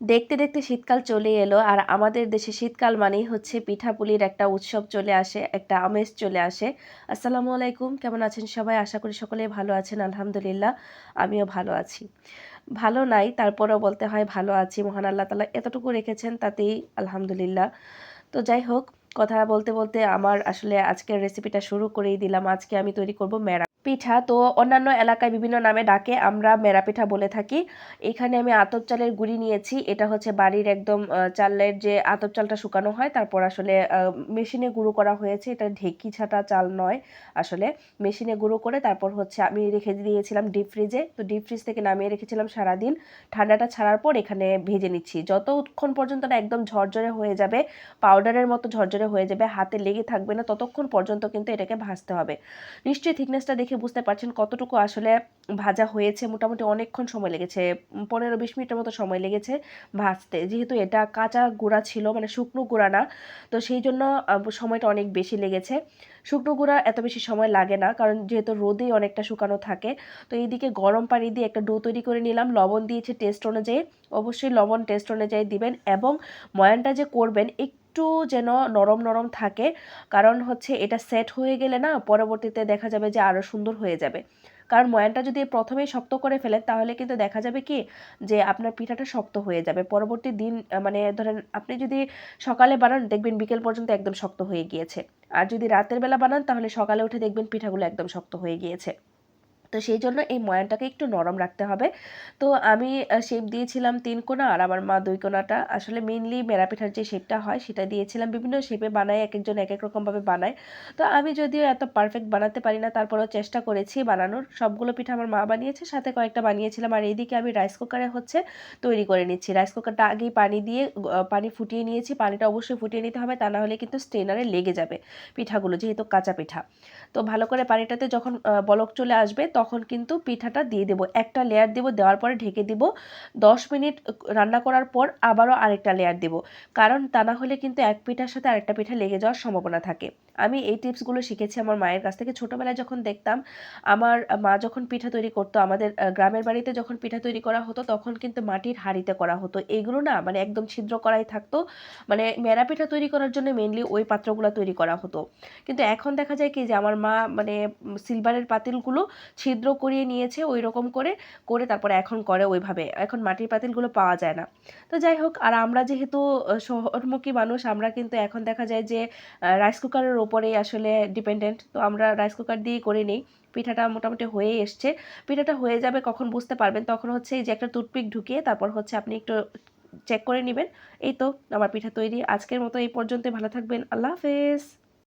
দেখতে দেখতে শীতকাল চলে এলো আর আমাদের দেশে শীতকাল মানেই হচ্ছে পিঠাপুলির একটা উৎসব চলে আসে, একটা আমেজ চলে আসে। আসসালামু আলাইকুম, কেমন আছেন সবাই? আশা করি সকলে ভালো আছেন, আলহামদুলিল্লাহ, আমিও ভালো আছি। ভালো নাই, তারপরেও বলতে হয় ভালো আছি, মহান আল্লাহ তালা এতটুকু রেখেছেন তাতেই আলহামদুলিল্লাহ। তো যাই হোক, কথা বলতে বলতে আমার আসলে আজকের রেসিপিটা শুরু করেই দিলাম, আজকে আমি তৈরি করব মেরা পিঠা। তো অন্যান্য এলাকায় বিভিন্ন নামে ডাকে, আমরা মেরা পিঠা বলে থাকি। এখানে আমি আতপ চালের গুঁড়ি নিয়েছি। এটা হচ্ছে বাড়ির একদম চালের যে আতপ চালটা শুকানো হয়, তারপর আসলে মেশিনে গুঁড়ো করা হয়েছে। এটা ঢেকি ছাটা চাল নয় আসলে। মেশিনে গুঁড়ো করে তারপর হচ্ছে আমি রেখে দিয়েছিলাম ডিপ ফ্রিজে। তো ডিপ ফ্রিজ থেকে নামিয়ে রেখেছিলাম সারাদিন। ঠান্ডাটা ছাড়ার পর এখানে ভেজে নিচ্ছি। যতক্ষণ পর্যন্ত না একদম ঝরঝরে হয়ে যাবে, পাউডারের মতো ঝরঝরে হয়ে যাবে, হাতে লেগে থাকবে না, ততক্ষণ পর্যন্ত কিন্তু এটাকে ভাজতে হবে। নিশ্চয়ই থিকনেসটা দেখে দেখে বুঝতে পারছেন কতটুকু আসলে ভাজা হয়েছে। মোটামুটি অনেকক্ষণ সময় লেগেছে। পনেরো বিশ মিনিটের মতো সময় লেগেছে ভাজতে। যেহেতু এটা কাঁচা গুঁড়া ছিল মানে শুকনো গুঁড়া না, তো সেই জন্য সময়টা অনেক বেশি লেগেছে। শুকনো গুঁড়া এত বেশি সময় লাগে না, কারণ যেহেতু রোদেই অনেকটা শুকানো থাকে, তো এইদিকে গরম পানি দিয়ে একটা ডো তৈরি করে নিলাম। লবণ দিয়েছে টেস্ট অনুযায়ী। অবশ্যই লবণ টেস্ট অনুযায়ী দিবেন এবং ময়ানটা যে করবেন, একটু যেন নরম নরম থাকে। কারণ হচ্ছে এটা সেট হয়ে গেলে না পরবর্তীতে দেখা যাবে যে আরও সুন্দর হয়ে যাবে। কারণ ময়ানটা যদি প্রথমেই শক্ত করে ফেলেন তাহলে কিন্তু দেখা যাবে কি যে আপনার পিঠাটা শক্ত হয়ে যাবে। পরবর্তী দিন মানে ধরেন আপনি যদি সকালে বানান দেখবেন বিকেল পর্যন্ত একদম শক্ত হয়ে গিয়েছে। আর যদি রাতের বেলা বানান তাহলে সকালে উঠে দেখবেন পিঠাগুলো একদম শক্ত হয়ে গিয়েছে। তো সেই জন্য এই ময়ানটাকে একটু নরম রাখতে হবে। তো আমি শেপ দিয়েছিলাম তিন কোনা আর আমার মা দুই কোনাটা। আসলে মেনলি মেরা পিঠার যে শেপটা হয় সেটা দিয়েছিলাম। বিভিন্ন শেপে বানায় এক একজন এক এক রকমভাবে বানায়। তো আমি যদিও এত পারফেক্ট বানাতে পারি না, তারপরেও চেষ্টা করেছি বানানোর। সবগুলো পিঠা আমার মা বানিয়েছে, সাথে কয়েকটা বানিয়েছিলাম। আর এইদিকে আমি রাইস কুকারে হচ্ছে তৈরি করে নিচ্ছি। রাইস কুকারটা আগেই পানি দিয়ে পানি ফুটিয়ে নিয়েছি। পানিটা অবশ্যই ফুটিয়ে নিতে হবে, তা না হলে কিন্তু স্টেনারে লেগে যাবে পিঠাগুলো, যেহেতু কাঁচা পিঠা। তো ভালো করে পানিটাতে যখন বলক চলে আসবে তখন কিন্তু পিঠাটা দিয়ে দেবো। একটা লেয়ার দেবো, দেওয়ার পরে ঢেকে দিব। দশ মিনিট রান্না করার পর আবারও আরেকটা লেয়ার দেবো। কারণ তা না হলে কিন্তু এক পিঠার সাথে আরেকটা পিঠা লেগে যাওয়ার সম্ভাবনা থাকে। আমি এই টিপসগুলো শিখেছি আমার মায়ের কাছ থেকে। ছোটোবেলায় যখন দেখতাম, আমার মা যখন পিঠা তৈরি করতো, আমাদের গ্রামের বাড়িতে যখন পিঠা তৈরি করা হতো, তখন কিন্তু মাটির হাঁড়িতে করা হতো। এইগুলো না মানে একদম ছিদ্র করাই থাকতো। মানে মেরা পিঠা তৈরি করার জন্য মেনলি ওই পাত্রগুলো তৈরি করা হতো। কিন্তু এখন দেখা যায় কি যে আমার মা মানে সিলভারের পাতিলগুলো ছিদ্র করিয়ে নিয়েছে ওই রকম করে করে তারপরে এখন করে ওইভাবে। এখন মাটির পাতিলগুলো পাওয়া যায় না। তো যাই হোক, আর আমরা যেহেতু শহরমুখী মানুষ, আমরা কিন্তু এখন দেখা যায় যে রাইস কুকারের ওপরেই আসলে ডিপেন্ডেন্ট তো আমরা রাইস কুকার দিয়েই করে নিই। পিঠাটা মোটামুটি হয়ে এসছে। পিঠাটা হয়ে যাবে কখন বুঝতে পারবেন। তখন হচ্ছে এই যে একটা টুথপিক ঢুকিয়ে তারপর হচ্ছে আপনি একটু চেক করে নেবেন। এই তো, আমার পিঠা তৈরি। আজকের মতো এই পর্যন্ত ভালো থাকবেন। আল্লাহ হাফেজ।